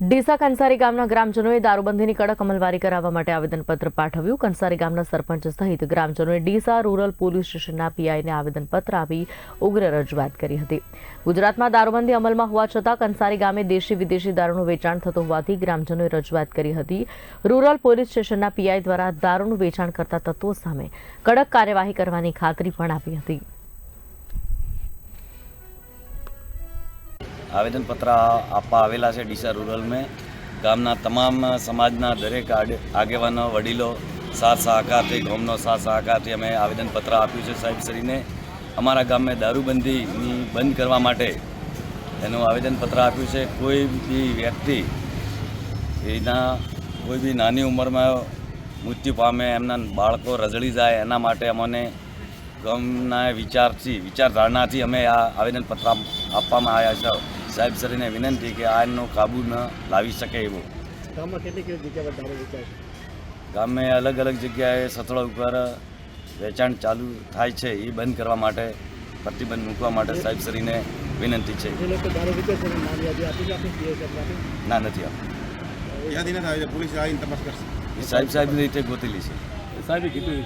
ડીસા કંસારી ગામના ગ્રામજનોએ દારૂબંધીની કડક અમલવારી કરાવવા માટે આવેદનપત્ર પાઠવ્યું. કંસારી ગામના સરપંચ સહિત ગ્રામજનોએ ડીસા રૂરલ પોલીસ સ્ટેશનના પીઆઈને આવેદનપત્ર આપી ઉગ્ર રજૂઆત કરી હતી. ગુજરાતમાં દારૂબંધી અમલમાં હોવા છતાં કંસારી ગામે દેશી વિદેશી દારૂનું વેચાણ થતું હોવાથી ગ્રામજનોએ રજૂઆત કરી હતી. રૂરલ પોલીસ સ્ટેશનના પીઆઈ દ્વારા દારૂનું વેચાણ કરતા તત્વો સામે કડક કાર્યવાહી કરવાની ખાતરી પણ આપી હતી. આવેદન પત્ર આપવા આવેલા છે ડીસા રૂરલ ગામના તમામ સમાજના દરેક આગેવાનો, વડીલો, સાથ સહકારથી, ગામનો સાથ સહકારથી અમે આવેદનપત્ર આપ્યું છે સાહેબશ્રીને અમારા ગામમાં દારૂબંધીની બંધ કરવા માટે એનું આવેદનપત્ર આપ્યું છે. કોઈ બી વ્યક્તિ એના કોઈ બી નાની ઉંમરમાં મૃત્યુ પામે, એમના બાળકો રઝળી જાય, એના માટે અમને ગમના વિચારથી, વિચારધારણાથી અમે આ આવેદનપત્ર આપવામાં આવ્યા છે. સાહેબશ્રીને વિનંતી કે આ એમનો કાબુ ન લાવી શકે એવું. ગામમાં કેટલી કેટલી જગ્યા પર દારૂ વેચાય છે? ગામે અલગ અલગ જગ્યાએ સથળો ઉપર વેચાણ ચાલુ થાય છે એ બંધ કરવા માટે પ્રતિબંધ મૂકવા માટે સાહેબ સાહેબશ્રીને વિનંતી છે. ના નથી આપતું સાહેબ સાહેબની રીતે ગોતેલી છે. સાહેબે કીધું